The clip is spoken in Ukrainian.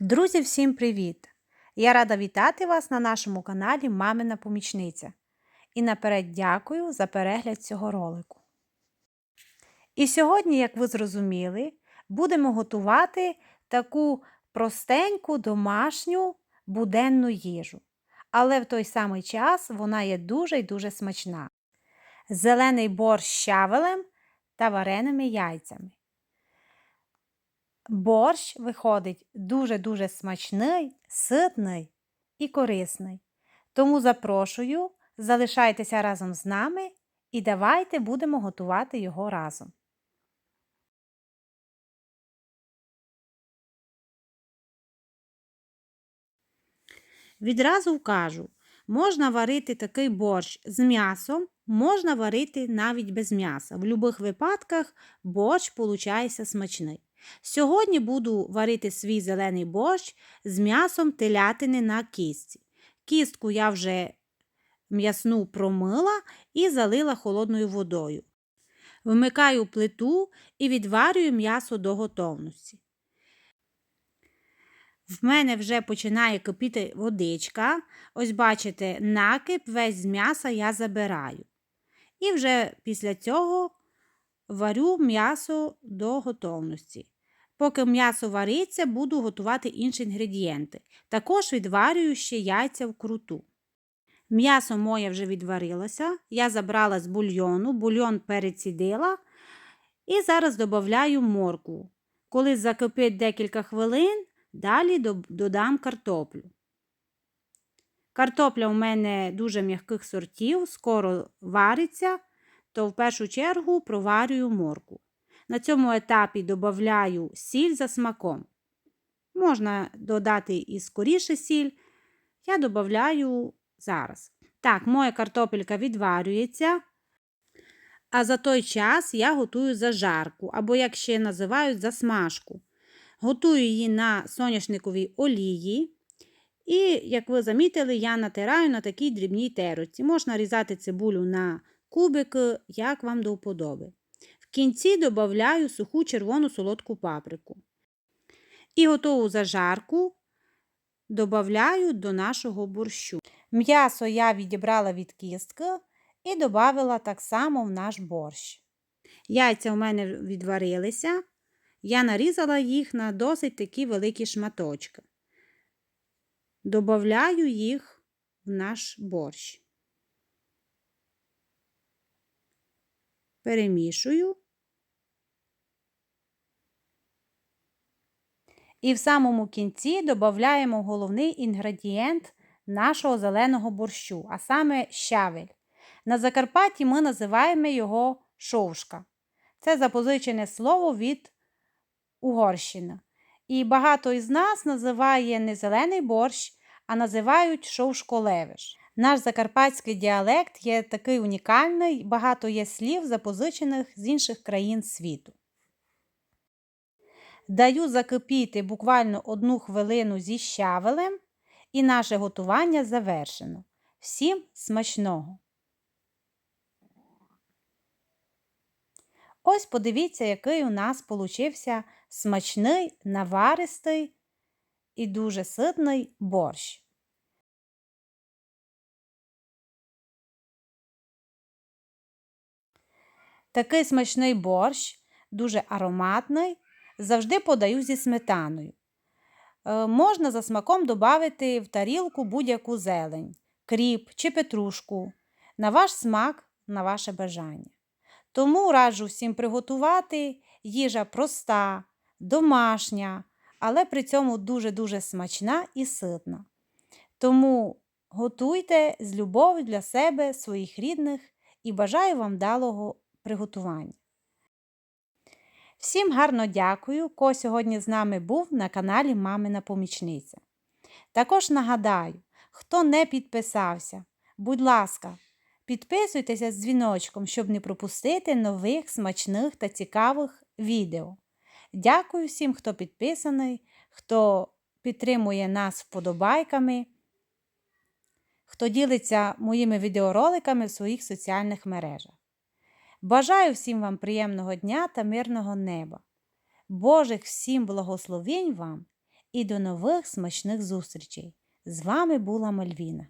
Друзі, всім привіт! Я рада вітати вас на нашому каналі Мамина Помічниця. І наперед дякую за перегляд цього ролику. І сьогодні, як ви зрозуміли, будемо готувати таку простеньку домашню буденну їжу. Але в той самий час вона є дуже й дуже смачна. Зелений борщ з щавелем та вареними яйцями. Борщ виходить дуже-дуже смачний, ситний і корисний. Тому запрошую, залишайтеся разом з нами і давайте будемо готувати його разом. Відразу вкажу, можна варити такий борщ з м'ясом, можна варити навіть без м'яса. В будь-яких випадках борщ виходить смачний. Сьогодні буду варити свій зелений борщ з м'ясом телятини на кістці. Кістку я вже м'ясну промила і залила холодною водою. Вмикаю плиту і відварюю м'ясо до готовності. В мене вже починає кипіти водичка. Ось, бачите, накип весь з м'яса я забираю. І вже після цього варю м'ясо до готовності. Поки м'ясо вариться, буду готувати інші інгредієнти. Також відварюю ще яйця в круту. М'ясо моє вже відварилося, я забрала з бульйону, бульйон перецідила і зараз додаю моркву. Коли закипить декілька хвилин, далі додам картоплю. Картопля у мене дуже м'яких сортів, скоро вариться, то в першу чергу проварюю морку. На цьому етапі додаю сіль за смаком. Можна додати і скоріше сіль. Я додаю зараз. Так, моя картопелька відварюється. А за той час я готую зажарку, або, як ще називають, засмажку. Готую її на соняшниковій олії. І, як ви замітили, я натираю на такій дрібній теруці. Можна різати цибулю на кубики, як вам до вподоби. В кінці додаю суху червону солодку паприку. І готову зажарку додаю до нашого борщу. М'ясо я відібрала від кістки і додала так само в наш борщ. Яйця у мене відварилися. Я нарізала їх на досить такі великі шматочки. Добавляю їх в наш борщ. Перемішую. І в самому кінці додаємо головний інгредієнт нашого зеленого борщу, а саме щавель. На Закарпатті ми називаємо його шовшка. Це запозичене слово від Угорщини. І багато із нас називає не зелений борщ, а називають шовшколевиш. Наш закарпатський діалект є такий унікальний, багато є слів, запозичених з інших країн світу. Даю закипіти буквально одну хвилину зі щавелем, і наше готування завершено. Всім смачного! Ось подивіться, який у нас получився смачний, наваристий і дуже ситний борщ. Такий смачний борщ, дуже ароматний, завжди подаю зі сметаною. Е, можна за смаком додати в тарілку будь-яку зелень, кріп чи петрушку, на ваш смак, на ваше бажання. Тому раджу всім приготувати їжа проста, домашня, але при цьому дуже-дуже смачна і ситна. Тому готуйте з любов'ю для себе, своїх рідних і бажаю вам вдалого приготування. Всім гарно дякую, ко сьогодні з нами був на каналі Мамина Помічниця. Також нагадаю, хто не підписався, будь ласка, підписуйтеся з дзвіночком, щоб не пропустити нових смачних та цікавих відео. Дякую всім, хто підписаний, хто підтримує нас вподобайками, хто ділиться моїми відеороликами в своїх соціальних мережах. Бажаю всім вам приємного дня та мирного неба. Божих всім благословень вам і до нових смачних зустрічей. З вами була Мальвіна.